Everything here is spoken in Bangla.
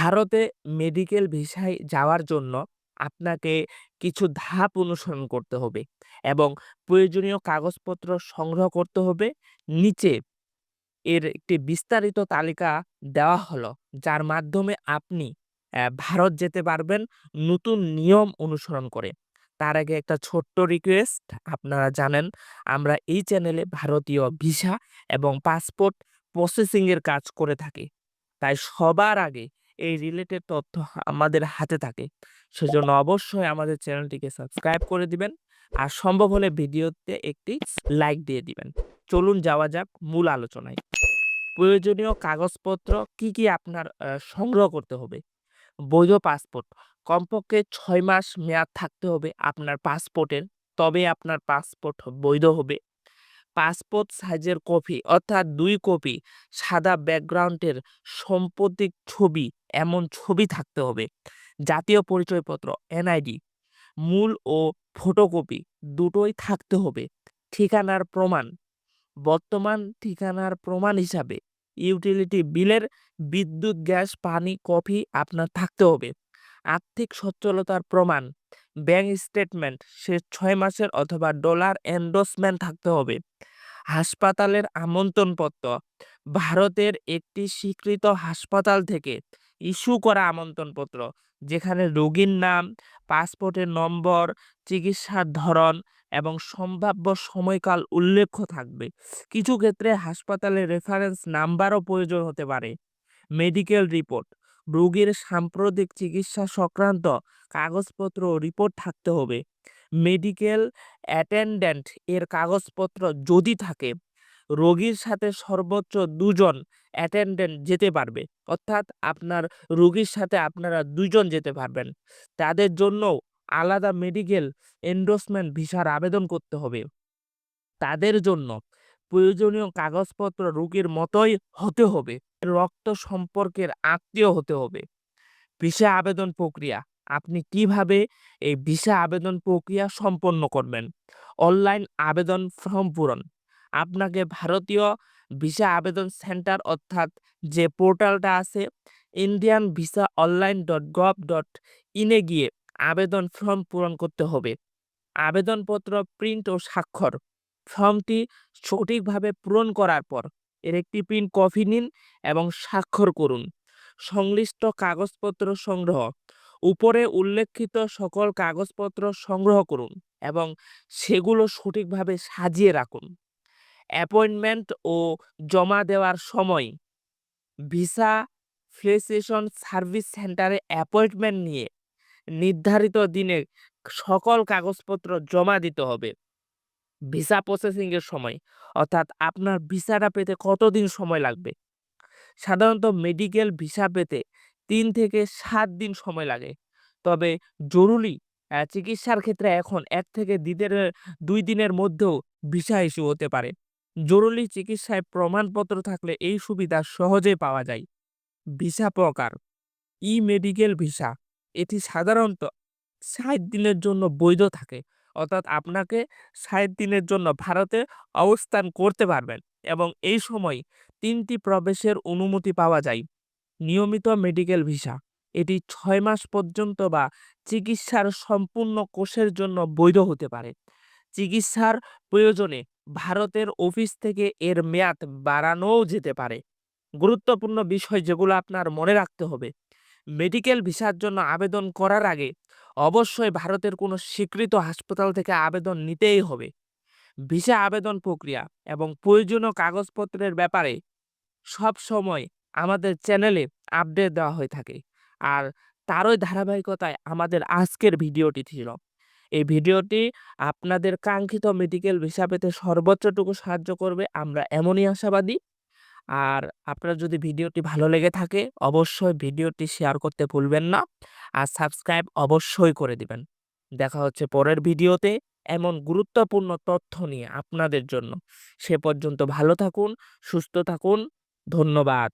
ভারতে মেডিকেল ভিসায় যাওয়ার জন্য আপনাকে কিছু ধাপ অনুসরণ করতে হবে এবং প্রয়োজনীয় কাগজপত্র সংগ্রহ করতে হবে। নিচে এর একটি বিস্তারিত তালিকা দেওয়া হলো, যার মাধ্যমে আপনি ভারত যেতে পারবেন নতুন নিয়ম অনুসরণ করে। তার আগে একটা ছোট্ট রিকোয়েস্ট আপনারা জানেন, আমরা এই চ্যানেলে ভারতীয় ভিসা এবং পাসপোর্ট প্রসেসিংয়ের কাজ করে থাকি। তাই সবার আগে এই রিলেটেড তথ্য আমাদের হাতে থাকে। সেজন্য অবশ্যই আমাদের চ্যানেলটিকে সাবস্ক্রাইব করে দিবেন আর সম্ভব হলে ভিডিওতে একটি লাইক দিয়ে দিবেন। চলুন যাওয়া যাক মূল আলোচনায়। প্রয়োজনীয় কাগজপত্র কি কি আপনার সংগ্রহ করতে হবে? বৈধ পাসপোর্ট কমপক্ষে ছয় মাস মেয়াদ থাকতে হবে আপনার পাসপোর্টের তবে আপনার পাসপোর্ট বৈধ হবে। পাসপোর্ট সাইজের কপি অর্থাৎ দুই কপি সাদা ব্যাকগ্রাউন্ডের সম্পত্তিক ছবি এমন ছবি থাকতে হবে। জাতীয় পরিচয়পত্র, এনআইডি, মূল ও ফটোকপি দুটোই থাকতে হবে। ঠিকানার প্রমাণ, বর্তমান ঠিকানার প্রমাণ হিসাবে ইউটিলিটি বিলের বিদ্যুৎ, গ্যাস, পানি, কফি আপনার থাকতে হবে। আর্থিক সচ্ছলতার প্রমাণ, ব্যাংক স্টেটমেন্ট শেষ ছয় মাসের অথবা ডলার এন্ডোসমেন্ট থাকতে হবে। হাসপাতালের আমন্ত্রণপত্র, ভারতের একটি স্বীকৃত হাসপাতাল থেকে ইস্যু করা আমন্ত্রণপত্র। যেখানে রোগীর নাম, পাসপোর্টের নম্বর, চিকিৎসার ধরন এবং সম্ভাব্য সময়কাল উল্লেখ থাকবে। কিছু ক্ষেত্রে হাসপাতালের রেফারেন্স নাম্বারও প্রয়োজন হতে পারে। মেডিকেল রিপোর্ট রোগীর সাম্প্রতিক চিকিৎসা সংক্রান্ত কাগজপত্র রিপোর্ট থাকতে হবে। মেডিকেল অ্যাটেন্ডেন্ট এর কাগজপত্র যদি থাকে রোগীর সাথে সর্বোচ্চ দুজন অ্যাটেন্ডেন্ট যেতে পারবে। অর্থাৎ আপনার রোগীর সাথে আপনারা দুজন যেতে পারবেন। তাদের জন্যও আলাদা মেডিকেল এন্ডোসমেন্ট ভিসার আবেদন করতে হবে। তাদের জন্য প্রয়োজনীয় কাগজপত্র রোগীর মতোই হতে হবে। রক্ত সম্পর্কের আত্মীয় হতে হবে। ভিসা আবেদন প্রক্রিয়া, আপনি কীভাবে এই ভিসা আবেদন প্রক্রিয়া সম্পন্ন করবেন? অনলাইন আবেদন ফর্ম পূরণ আপনাকে ভারতীয় ভিসা আবেদন সেন্টার অর্থাৎ যে পোর্টালটা আছে Indian visa online dot gov dot ইনে গিয়ে আবেদন ফর্ম পূরণ করতে হবে। আবেদনপত্র প্রিন্ট ও স্বাক্ষর। ফর্মটি সঠিকভাবে পূরণ করার পর এর একটি প্রিন্ট কপি নিন এবং স্বাক্ষর করুন। সংশ্লিষ্ট কাগজপত্র সংগ্রহ। উপরে উল্লেখিত সকল কাগজপত্র সংগ্রহ করুন এবং সেগুলো সঠিকভাবে সাজিয়ে রাখুন। অ্যাপয়েন্টমেন্ট ও জমা দেওয়ার সময় ভিসা ফ্লেসেশন সার্ভিস সেন্টারে অ্যাপয়েন্টমেন্ট নিয়ে নির্ধারিত দিনে সকল কাগজপত্র জমা দিতে হবে। ভিসা প্রসেসিংয়ের সময়, অর্থাৎ আপনার ভিসাটা পেতে কতদিন সময় লাগবে? সাধারণত মেডিকেল ভিসা পেতে তিন থেকে সাত দিন সময় লাগে। তবে জরুরি চিকিৎসার ক্ষেত্রে এখন এক থেকে দিনের, দুই দিনের মধ্যেও ভিসা ইস্যু হতে পারে। জরুরি চিকিৎসায় প্রমাণপত্র থাকলে এই সুবিধা সহজে পাওয়া যায়। ভিসা প্রকার ই মেডিকেল ভিসা, এটি সাধারণত ষাট দিনের জন্য বৈধ থাকে, অর্থাৎ আপনাকে ষাট দিনের জন্য ভারতে অবস্থান করতে পারবেন এবং এই সময় তিনটি প্রবেশের অনুমতি পাওয়া যায়, নিয়মিত মেডিকেল ভিসা। এটি ছয় মাস পর্যন্ত বা চিকিৎসার সম্পূর্ণ কোষের জন্য বৈধ হতে পারে। চিকিৎসার প্রয়োজনে ভারতের অফিস থেকে এর মেয়াদ বাড়ানোও যেতে পারে। গুরুত্বপূর্ণ বিষয় যেগুলো আপনার মনে রাখতে হবে। মেডিকেল ভিসার জন্য আবেদন করার আগে অবশ্যই ভারতের কোনো স্বীকৃত হাসপাতাল থেকে আবেদন নিতেই হবে। ভিসা আবেদন প্রক্রিয়া এবং প্রয়োজনীয় কাগজপত্রের ব্যাপারে সব সময় আমাদের চ্যানেলে আপডেট দেওয়া হয়ে থাকে। আর তারই ধারাবাহিকতায় আমাদের আজকের ভিডিওটি ছিল। এই ভিডিওটি আপনাদের কাঙ্ক্ষিত মেডিকেল ভিসা পেতে সর্বোচ্চটুকু সাহায্য করবে, আমরা এমনই আশাবাদী। আর আপনার যদি ভিডিওটি ভালো লেগে থাকে, অবশ্যই ভিডিওটি শেয়ার করতে ভুলবেন না আর সাবস্ক্রাইব অবশ্যই করে দিবেন। দেখা হচ্ছে পরের ভিডিওতে এমন গুরুত্বপূর্ণ তথ্য নিয়ে আপনাদের জন্য। সে পর্যন্ত ভালো থাকুন, সুস্থ থাকুন, ধন্যবাদ।